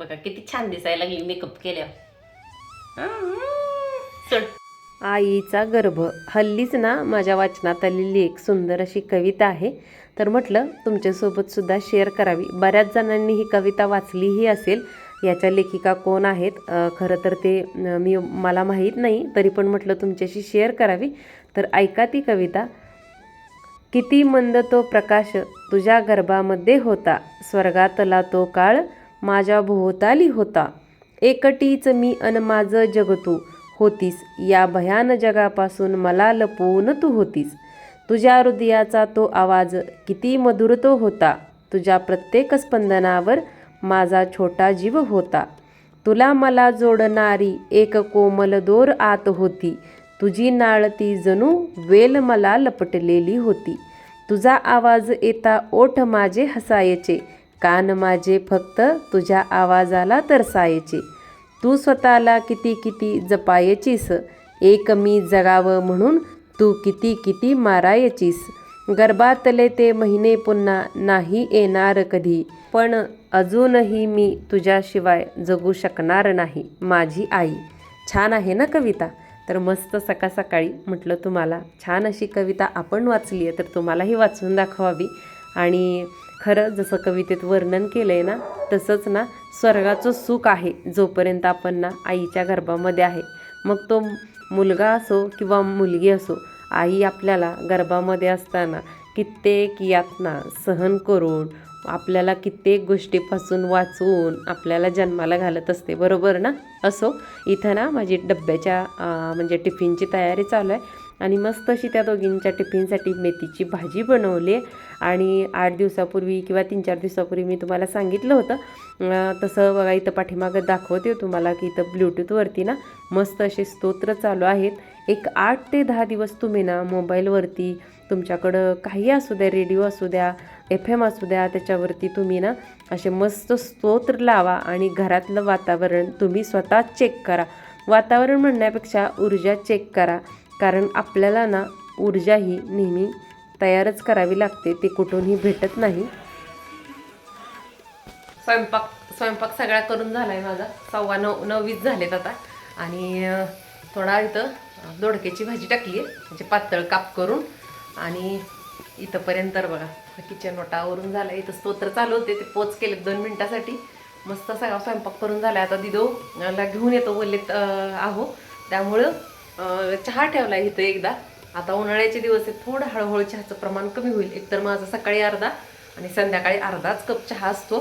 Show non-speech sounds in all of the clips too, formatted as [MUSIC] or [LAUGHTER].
बघा किती छान दिसायला लागली मेकअप केल्यावर. आईचा गर्भ. हल्लीच ना माझ्या वाचनात आलेली एक सुंदर अशी कविता आहे. तर म्हटलं तुमच्यासोबत सुद्धा शेअर करावी. बऱ्याच जणांनी ही कविता वाचलीही असेल. याच्या लेखिका कोण आहेत? खरं तर ते मी मला माहीत नाही तरी पण म्हटलं तुमच्याशी शेअर करावी. तर ऐका ती कविता. किती मंद तो प्रकाश तुझ्या गर्भामध्ये होता. स्वर्गातला तो काळ माझ्या भोवताली होता. एकटीच मी अन माझं जग तू होतीस या भयान जगापासून मला लपवून तू होतीस. तुझ्या हृदयाचा तो आवाज किती मधुर तो होता. तुझ्या प्रत्येक स्पंदनावर माझा छोटा जीव होता. तुला मला जोडणारी एक कोमल दोर आत होती. तुझी नाळ ती जणू वेल मला लपटलेली होती. तुझा आवाज येता ओठ माझे हसायचे. कान माझे फक्त तुझ्या आवाजाला तरसायचे. तू स्वतःला किती किती जपायचीस एक मी जगावं म्हणून तू किती किती मारायचीस. गर्भातले ते महिने पुन्हा नाही येणार कधी पण अजूनही मी तुझ्याशिवाय जगू शकणार नाही माझी आई. छान आहे ना कविता? तर मस्त सकाळ सकाळी म्हटलं तुम्हाला. छान अशी कविता आपण वाचली आहे तर तुम्हालाही वाचून दाखवावी. आणि खरं जसं कवितेत वर्णन केलं आहे ना तसंच ना स्वर्गाचं सुख आहे जोपर्यंत आपण ना आईच्या गर्भामध्ये आहे. मग तो मुलगा असो किंवा मुलगी असो आई आपल्याला गर्भामध्ये असताना कित्येक यातना सहन करून आपल्याला कित्येक गोष्टीपासून वाचवून आपल्याला जन्माला घालत असते. बरोबर ना? असो इथं ना माझी डब्याच्या म्हणजे टिफिनची तयारी चालू आहे. आणि मस्त अशी त्या दोघींच्या टिफिनसाठी मेथीची भाजी बनवली. आहे आणि आठ दिवसापूर्वी किंवा तीन चार दिवसापूर्वी मी तुम्हाला सांगितलं होतं. तसं बघा इथं पाठीमागं दाखवते तुम्हाला की इथं ब्ल्यूटूथवरती ना मस्त असे स्तोत्र चालू आहेत. एक आठ ते दहा दिवस तुम्ही ना मोबाईलवरती तुमच्याकडं काही असू द्या रेडिओ असू द्या एफ एम असू द्या त्याच्यावरती तुम्ही ना असे मस्त स्तोत्र लावा आणि घरातलं वातावरण तुम्ही स्वतः चेक करा. वातावरण म्हणण्यापेक्षा ऊर्जा चेक करा. कारण आपल्याला ना ऊर्जा ही नेहमी तयारच करावी लागते ते कुठूनही भेटत नाही. स्वयंपाक स्वयंपाक सगळा करून झाला आहे माझा. सव्वा नऊ नऊवीस झालेत आता. आणि थोडा इथं दोडक्याची भाजी टाकली आहे म्हणजे पातळ काप करून. आणि इथंपर्यंत तर बघा किचन ओटावरून झालं इथं स्तोत्र चालू होते ते पोच केले दोन मिनटासाठी. मस्त सगळा स्वयंपाक करून झाला आता दिदो ला घेऊन येतो बोललेत आहो. त्यामुळं चहा ठेवला इथं एकदा. आता उन्हाळ्याचे दिवस आहेत थोडं हळूहळू चहाचं प्रमाण कमी होईल. एकतर माझं सकाळी अर्धा आणि संध्याकाळी अर्धाच कप चहा असतो.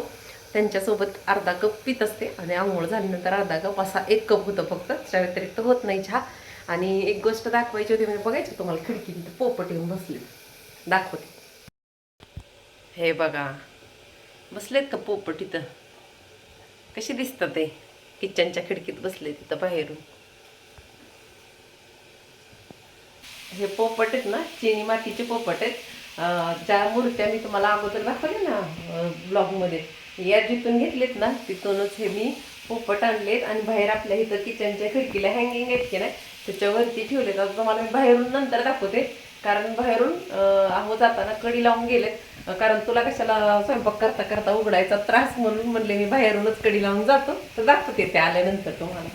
त्यांच्यासोबत अर्धा कप पित असते आणि आंघोळ झाल्यानंतर अर्धा कप असा एक कप होतं फक्त. त्याच्या व्यतिरिक्त होत नाही चहा. आणि एक गोष्ट दाखवायची होती म्हणजे बघायची तुम्हाला खिडकीत पोपट येऊन बसले दाखवते. हे बघा. बसलेत का पोपट इथं? कशी दिसतात ते? किचनच्या खिडकीत बसले तिथं बाहेरून. हे पोपट आहेत ना चिनी मातीचे पोपट आहेत. ज्या मूर्त्या मी तुम्हाला अगोदर दाखवले ना ब्लॉगमध्ये या जिथून घेतलेत ना तिथूनच हे मी पोपट आणलेत आणि बाहेर आपल्या इथं किचनच्या खिडकीला हँगिंग आहेत की नाही त्याच्यावरती ठेवलेत. आता तुम्हाला मी बाहेरून नंतर दाखवते कारण बाहेरून अहो जाताना कडी लावून गेलेत. कारण तुला कशाला स्वयंपाक करता करता उघडायचा त्रास म्हणून म्हणले मी बाहेरूनच कडी लावून जातो. तर दाखवते ते आल्यानंतर तुम्हाला.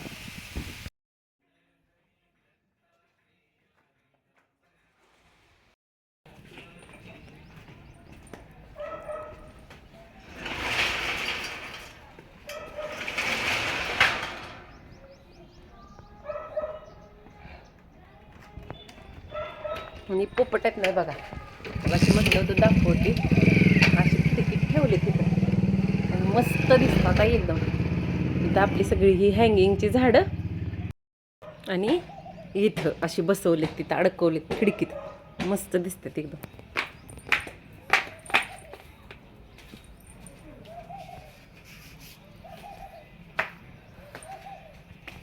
आणि पोपट आहेत नाही बघा. अशी म्हटलं होतं दाखवते. अशी तिकीट ठेवले तिथं आणि मस्त दिसतात आहे एकदम. इथं आपली सगळी ही हँगिंगची झाडं आणि इथं अशी बसवलेत तिथं अडकवलेत खिडकीत. मस्त दिसतात एकदम.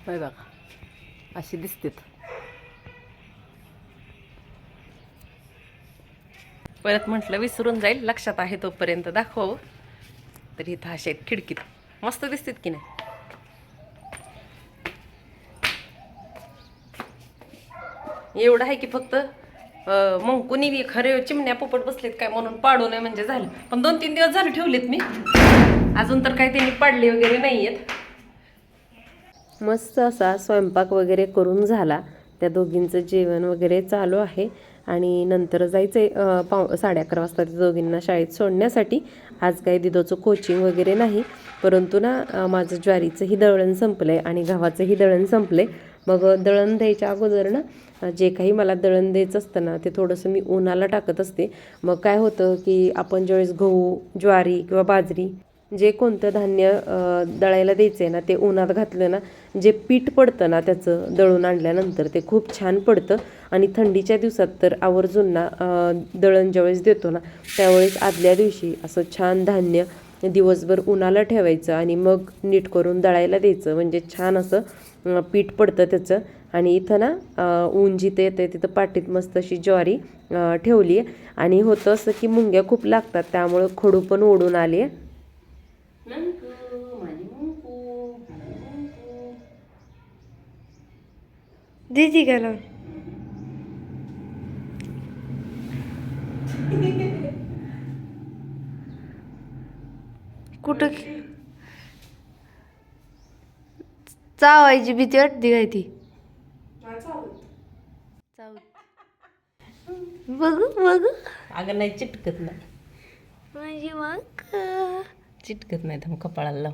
बघा. अशी दिसतात. परत म्हटलं विसरून जाईल. लक्षात आहे तोपर्यंत दाखव. तर इथं असे आहेत खिडकीत. मस्त दिसतात की नाही? एवढं आहे की फक्त मग कुणी खरे चिमण्या पोपट बसलेत काय म्हणून पाडू नये म्हणजे झालं. पण दोन तीन दिवस झाले ठेवलेत मी. अजून तर काही त्यांनी पाडले वगैरे नाही आहेत मस्त असा स्वयंपाक वगैरे करून झाला. त्या दोघींचं जेवण वगैरे चालू आहे. आणि नंतर जायचं आहे पाव साडे अकरा वाजता त्या दोघींना शाळेत सोडण्यासाठी. आज काही दिदोचं कोचिंग वगैरे नाही परंतु ना माझं ज्वारीचंही दळण संपलं आहे आणि गव्हाचंही दळण संपलं आहे मग दळण द्यायच्या अगोदर ना जे काही मला दळण द्यायचं असतं ना ते थोडंसं मी उन्हाला टाकत असते. मग काय होतं की आपण ज्यावेळेस गहू ज्वारी किंवा बाजरी जे कोणतं धान्य दळायला द्यायचं आहे ना ते उन्हात घातलं ना जे पीठ पडतं ना त्याचं दळून आणल्यानंतर ते खूप छान पडतं. आणि थंडीच्या दिवसात तर आवर्जून ना दळण ज्यावेळेस देतो ना त्यावेळेस आदल्या दिवशी असं छान धान्य दिवसभर उन्हाला ठेवायचं आणि मग नीट करून दळायला द्यायचं. म्हणजे छान असं पीठ पडतं त्याचं. आणि इथं ना ऊन जिथे येतं तिथं पाटीत मस्त अशी ज्वारी ठेवली आहे आणि होतं असं की मुंग्या खूप लागतात त्यामुळं खडू पण ओढून आली आहे दीदी का लावून कुठं [LAUGHS] चावायची भीती वाटते काय ती? चावत. बघू बघू. अगं नाही चिटकत नाही माझी मग? चिटकत नाही थांब कपाळाला लाव.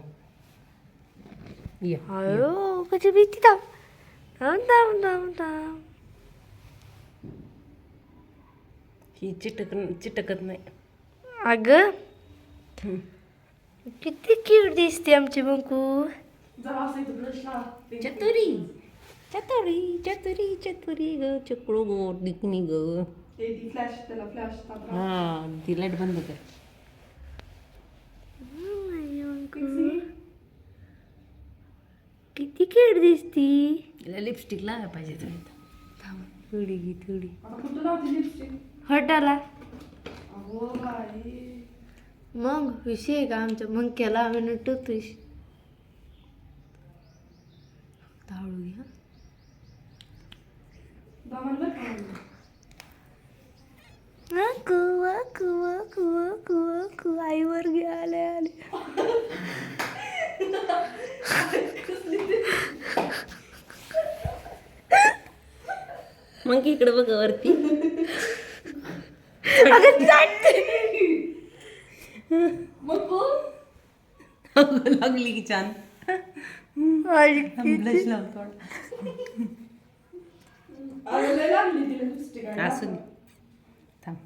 ये अयो कशी भीती थांब. थांब थांब थांब थांब. ही चिटक चिटकत नाही. अगं किती क्यूट दिसते आमची मंकू चतुरी चतुरी चतुरी चतुरी ग. चक्रो गो डिकनी ग. हा ती लाइट बंद कर. किती क्यूट दिसती? तिला लिपस्टिक लावायला पाहिजे थोडी थोडी घे थोडी. हटाला मग विषय आहे का आमच्या मंक्याला आम्ही नटवतोय हळू घ्या वाकू वाकू वाकू वाकू वाकू आईवर घे आले आले. मग इकडे बघ वरती. [LAUGHS] लागली की छान. ब्लश लाव थोडा असू दे थांब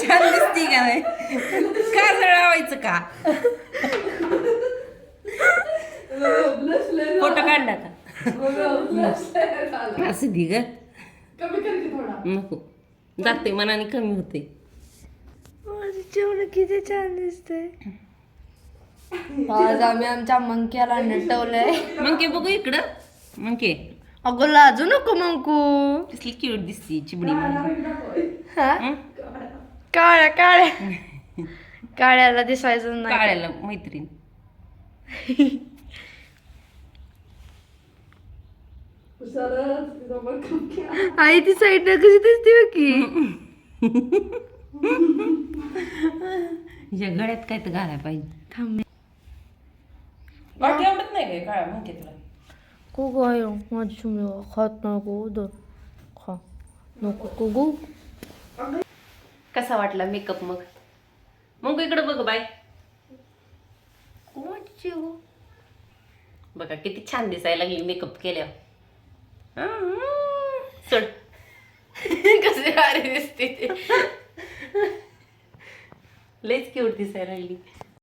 छान दिसती का नाही का? फोटो काढला का असं दे ग. नको. जाते मनाने कमी होते. माझं जेवण किती छान दिसतंय. आज आम्ही आमच्या मंक्याला नटवलंय. मग के बघू इकडं. मग के अगं लाजू नको मंकू. कसली क्यूट दिसती चिबडी हा? हं? काळ्या काळ्या. [LAUGHS] काळ्याला दिसायचं नाही. काळ्याला मैत्रीण. आई ती साईड कशी दिसते बघ की? [LAUGHS] हिच्या गळ्यात काय तर घालायला पाहिजे. थांब. वाटी आवडत नाही काय? काळा मग तुला. को गाय माझी खात नको खा. नको को गो कसा वाटला मेकअप मग? मग इकडे बघ बाय. बघा किती छान दिसायला लागली मेकअप केल्यावर. हं, सोड. [LAUGHS] कसे भारी दिसते ते. [LAUGHS] लयच क्यूट दिसायला लागली.